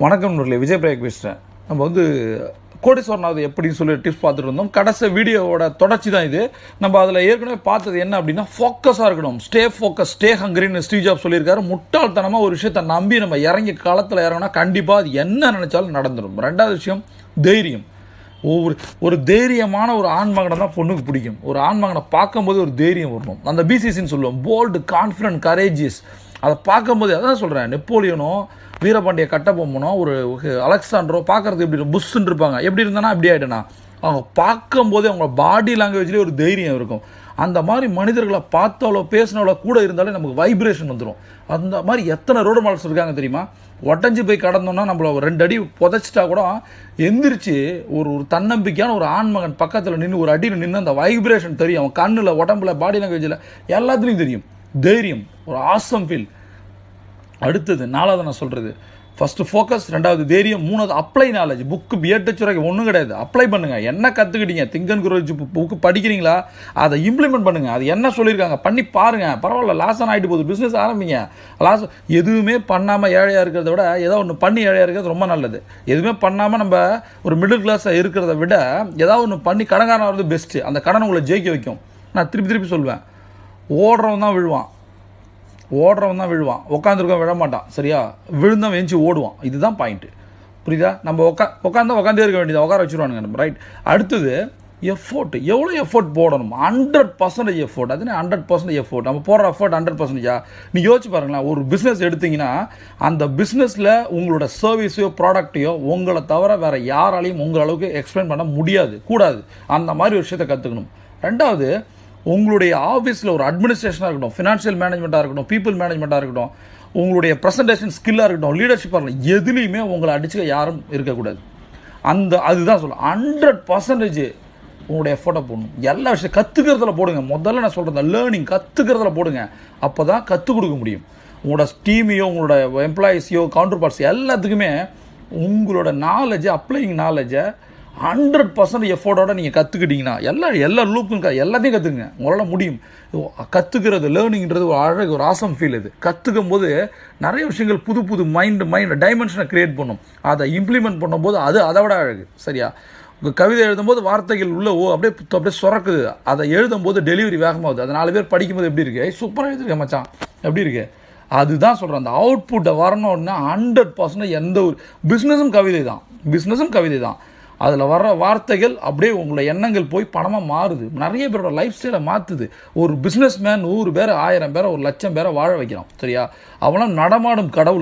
வணக்கம் நூறில் விஜய் பிரேக் பேசுகிறேன் நம்ம வந்து கோடீஸ்வரனாவது எப்படின்னு சொல்லி டிப்ஸ் பார்த்துட்டு இருந்தோம் கடைசி வீடியோவோட தொடர்ச்சி தான் இது. நம்ம அதில் ஏற்கனவே பார்த்தது என்ன அப்படின்னா ஃபோக்கஸாக இருக்கணும். ஸ்டே ஃபோக்கஸ் ஸ்டே ஹங்கரின்னு ஸ்டீவ் ஜாப் சொல்லியிருக்காரு. முட்டாள்தனமாக ஒரு விஷயத்தை நம்பி நம்ம இறங்கி களத்தில் இறங்கினா கண்டிப்பாக அது என்ன நினச்சாலும் நடந்துடும் ரெண்டாவது விஷயம் தைரியம். ஒவ்வொரு ஒரு தைரியமான ஒரு ஆண்மகனை தான் பொண்ணுக்கு பிடிக்கும். ஒரு ஆண்மகனை பார்க்கும்போது ஒரு தைரியம் வரணும். அந்த பிசிசின்னு சொல்லுவோம். போல்டு கான்ஃபிடன்ட் கரேஜியஸ் அதை பார்க்கும்போது அதான் சொல்கிறேன் நெப்போலியனோ வீரபாண்டிய கட்டபொம்மனோ ஒரு அலெக்சாண்டரோ பார்க்கறதுக்கு எப்படி இருக்கும்? புஷ்ஷுன்னு இருப்பாங்க எப்படி இருந்தானா இப்படி ஆகிட்டேனா அவங்க பார்க்கும்போதே அவங்க பாடி லாங்குவேஜ்லேயே ஒரு தைரியம் இருக்கும். அந்த மாதிரி மனிதர்களை பார்த்தாலோ பேசினாலோ கூட இருந்தாலே நமக்கு வைப்ரேஷன் வந்துடும் அந்த மாதிரி எத்தனை ரோடு மாடல்ஸ் இருக்காங்க தெரியுமா? உடஞ்சி போய் கடந்தோம்னா நம்மள ஒரு ரெண்டு அடி புதைச்சிட்டா கூட எந்திரிச்சு ஒரு ஒரு தன்னம்பிக்கையான ஒரு ஆண்மகன் பக்கத்தில் நின்று ஒரு அடியில் நின்று அந்த வைப்ரேஷன் தெரியும். அவன் கண்ணில் உடம்புல பாடி லாங்குவேஜில் எல்லாத்துலேயும் தெரியும். தைரியம் ஒரு ஆசம் ஃபீல் அடுத்தது நாலாவது நான் சொல்கிறது ஃபஸ்ட்டு ஃபோக்கஸ் ரெண்டாவது தைரியம் மூணாவது அப்ளை நாலேஜ் புக்கு பிஎட் ஒன்றும் கிடையாது. அப்ளை பண்ணுங்கள் என்ன கற்றுக்கிட்டீங்க திங்கன் குரோஜ் புக்கு படிக்கிறீங்களா? அதை இம்ப்ளிமெண்ட் பண்ணுங்கள் அது என்ன சொல்லியிருக்காங்க? பண்ணி பாருங்கள் பரவாயில்ல லாஸ் ஆகிட்டு போகுது. பிஸ்னஸ் ஆரம்பிங்க. லாஸ் எதுவுமே பண்ணாமல் ஏழையாக இருக்கிறத விட ஏதோ ஒன்று பண்ணி ஏழையாக இருக்கிறது ரொம்ப நல்லது. எதுவுமே பண்ணாமல் நம்ம ஒரு மிடில் கிளாஸாக இருக்கிறத விட ஏதாவது ஒன்று பண்ணி கடன்காரன் வர்றது பெஸ்ட்டு அந்த கடன் உங்களை ஜெயிக்க வைக்கும். நான் திருப்பி திருப்பி சொல்வேன். ஓடுறவன் தான் விழுவான். ஓடுறவன் தான் விழுவான். உட்காந்துருக்கவன் விழ மாட்டான் சரியா? விழுந்தவன் எஞ்சி ஓடுவான். இதுதான் பாயிண்ட்டு புரியுதா? நம்ம உட்கா உட்காந்தா உட்காந்தே இருக்க வேண்டியது உட்கார வச்சுருவானுங்க நம்ம. ரைட் அடுத்தது எஃபோர்ட் எவ்வளோ எஃபோர்ட் போடணும் ஹண்ட்ரட் பர்சன்டேஜ் எஃபோர்ட் அதுனா ஹண்ட்ரட் பர்சன்டேஜ் எஃபோர்ட் நம்ம போடுற எஃபோர்ட் ஹண்ட்ரட் பர்சன்டேஜா நீ யோசிச்சு பாருங்களேன். ஒரு பிஸ்னஸ் எடுத்தீங்கன்னா அந்த பிஸ்னஸில் உங்களோட சர்வீஸையோ ப்ராடக்ட்டையோ உங்களை தவிர வேறு யாராலையும் உங்கள் அளவுக்கு எக்ஸ்பிளைன் பண்ண முடியாது. கூடாது. அந்த மாதிரி ஒரு விஷயத்தை கற்றுக்கணும் ரெண்டாவது உங்களுடைய ஆஃபீஸில் ஒரு அட்மினிஸ்ட்ரேஷனாக இருக்கட்டும் ஃபினான்ஷியல் மேனேஜ்மெண்ட்டாக இருக்கட்டும் பீப்புள் மேனேஜ்மெண்ட்டாக இருக்கட்டும் உங்களுடைய ப்ரெசன்டேஷன் ஸ்கில்லாக இருக்கட்டும் லீடர்ஷிப்பாக இருக்கட்டும் எதுலேயுமே உங்களை அடிச்சுக்க யாரும் இருக்கக்கூடாது. அந்த அதுதான் சொல்ல ஹண்ட்ரட் பர்சன்டேஜ் உங்களுடைய எஃபோர்ட்டை போடணும். எல்லா விஷயம் கற்றுக்கிறதுல போடுங்க. முதல்ல நான் சொல்கிறேன் லேர்னிங் கற்றுக்கிறதுல போடுங்க. அப்போ தான் கற்றுக் கொடுக்க முடியும். உங்களோட டீமையோ உங்களோட எம்ப்ளாயீஸையோ கவுண்டர் பார்ட்ஸ் எல்லாத்துக்குமே உங்களோட நாலேஜை அப்ளைங் நாலேஜை ஹண்ட்ரட் பர்சன்ட் எஃபோர்டோட நீங்கள் கற்றுக்கிட்டீங்கன்னா எல்லா எல்லா லூப்பும் க- எல்லாத்தையும் கற்றுக்குங்க உங்களால் முடியும். கற்றுக்கிறது லேர்னிங்கிறது ஒரு அழகு ஒரு ஆசம் ஃபீல் இது. கற்றுக்கும் போது நிறைய விஷயங்கள் புது புது மைண்டு மைண்ட் டைமென்ஷனை க்ரியேட் பண்ணும். அதை இம்ப்ளிமெண்ட் பண்ணும்போது அது அதை விட அழகு. சரியா? உங்கள் கவிதை எழுதும்போது வார்த்தைகள் உள்ள ஓ அப்படியே அப்படியே சுரக்குது. அதை எழுதும்போது டெலிவரி வேகமாகுது அது நாலு பேர் படிக்கும்போது எப்படி இருக்கு? சூப்பராக எழுதிருக்கேன் மச்சான். எப்படி இருக்கு? அதுதான் சொல்கிறேன் அந்த அவுட்புட்டை வரணும்னா ஹண்ட்ரட் பர்சன்ட் எந்த ஒரு பிஸ்னஸும் கவிதை தான் பிஸ்னஸும் கவிதை தான் அதில் வர்ற வார்த்தைகள் அப்படியே உங்களோட எண்ணங்கள் போய் பணமாக மாறுது. நிறைய பேரோட லைஃப் ஸ்டைலை மாற்றுது ஒரு பிஸ்னஸ் மேன் நூறு பேர் ஆயிரம் பேரை ஒரு லட்சம் பேரை வாழ வைக்கிறான். சரியா? அவனும் நடமாடும் கடவுள்.